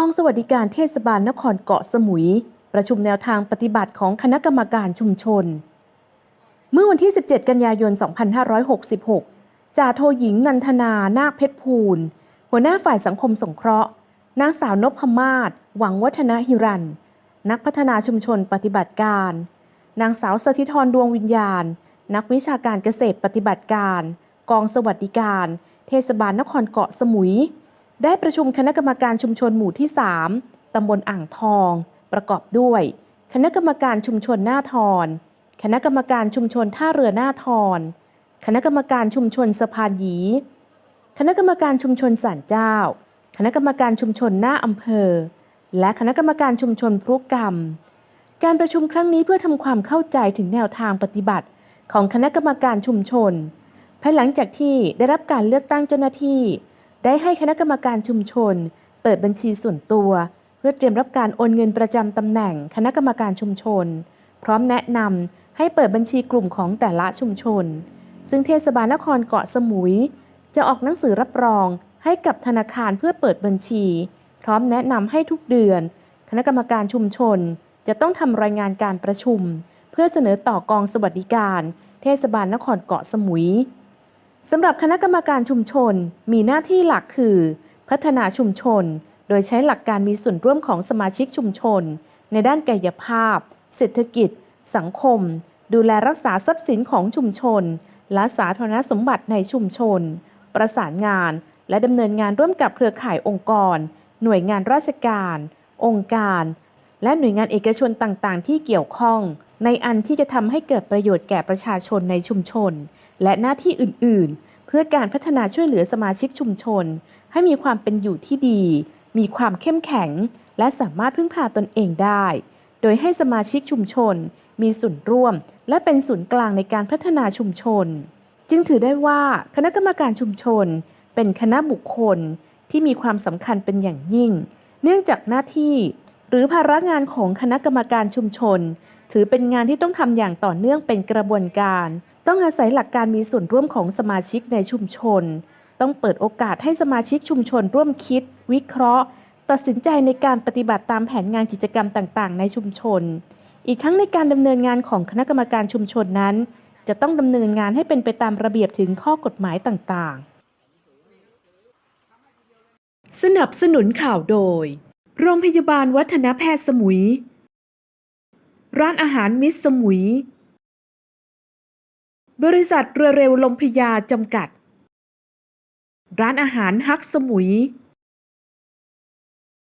กองสวัสดิการเทศบาลนครเกาะสมุย ประชุมแนวทางปฏิบัติของคณะกรรมการชุมชน เมื่อวันที่ 17 กันยายน 2566 จ่าโทหญิงนันทนา นาคเพชรภูล หัวหน้าฝ่ายสังคมสงเคราะห์ นางสาวนพมาศ หวังวัฒนหิรัน นักพัฒนาชุมชนปฏิบัติการ นางสาวสถิธรดวงวิญญาณ นักวิชาการเกษตรปฏิบัติการ กองสวัสดิการ เทศบาลนครเกาะสมุย ได้ประชุมคณะกรรมการชุมชนหมู่ที่ 3 ตำบลอ่างทอง ประกอบด้วย คณะกรรมการชุมชนหน้าทอนคณะกรรมการชุมชนท่าเรือหน้าทอนคณะกรรมการชุมชนสะพานหยี คณะกรรมการชุมชนสันเจ้า คณะกรรมการชุมชนหน้าอำเภอ และคณะกรรมการชุมชนพรุกรรม การประชุมครั้งนี้เพื่อทำความเข้าใจถึงแนวทางปฏิบัติ ของคณะกรรมการชุมชน ภายหลังจากที่ได้รับการเลือกตั้งเจ้าหน้าที่ ได้ให้คณะกรรมการชุมชน เปิดบัญชีส่วนตัว เพื่อเตรียมรับการโอนเงินประจำตำแหน่งคณะกรรมการชุมชน พร้อมแนะนำให้เปิดบัญชีกลุ่มของแต่ละชุมชน ซึ่งเทศบาลนครเกาะสมุย จะออกหนังสือรับรองให้กับธนาคารเพื่อเปิดบัญชี พร้อมแนะนำให้ทุกเดือน คณะกรรมการชุมชน จะต้องทำรายงานการประชุม เพื่อเสนอต่อกองสวัสดิการ เทศบาลนครเกาะสมุย สำหรับคณะกรรมการชุมชนมีหน้าที่หลักคือ พัฒนาชุมชน โดยใช้หลักการมีส่วนร่วมของสมาชิกชุมชน ในด้านกายภาพ เศรษฐกิจ สังคม ดูแลรักษาทรัพย์สินของชุมชน และสาธารณสมบัติในชุมชน ประสานงาน และดำเนินงานร่วมกับเครือข่ายองค์กร หน่วยงานราชการ องค์การ และหน่วยงานเอกชนต่างๆ ที่เกี่ยวข้อง ในอันที่จะทำให้เกิดประโยชน์แก่ประชาชนในชุมชน และหน้าที่อื่นๆ เพื่อการพัฒนาช่วยเหลือสมาชิกชุมชน ให้มีความเป็นอยู่ที่ดี มีความเข้มแข็ง และสามารถพึ่งพาตนเองได้ โดยให้สมาชิกชุมชน มีส่วนร่วม และเป็นศูนย์กลางในการพัฒนาชุมชน จึงถือได้ว่าคณะกรรมการชุมชน เป็นคณะบุคคลที่มีความสำคัญเป็นอย่างยิ่ง เนื่องจากหน้าที่ หรือภาระงานของคณะกรรมการชุมชน ถือเป็นงานที่ต้องทำอย่างต่อเนื่องเป็นกระบวนการ ต้องอาศัยหลักการมีส่วนร่วมของสมาชิกในชุมชน ต้องเปิดโอกาสให้สมาชิกชุมชนร่วมคิด วิเคราะห์ ตัดสินใจในการปฏิบัติตามแผนงานกิจกรรมต่าง ๆ ในชุมชน อีกทั้งในการดำเนินงานของคณะกรรมการชุมชนนั้น จะต้องดำเนินงานให้เป็นไปตามระเบียบถึงข้อกฎหมายต่าง ๆ สนับสนุนข่าวโดย โรงพยาบาลวัฒนแพทย์สมุย ร้านอาหารมิสสมุย บริษัทเรือเร็วลมพยาจำกัด ร้านอาหารฮักสมุย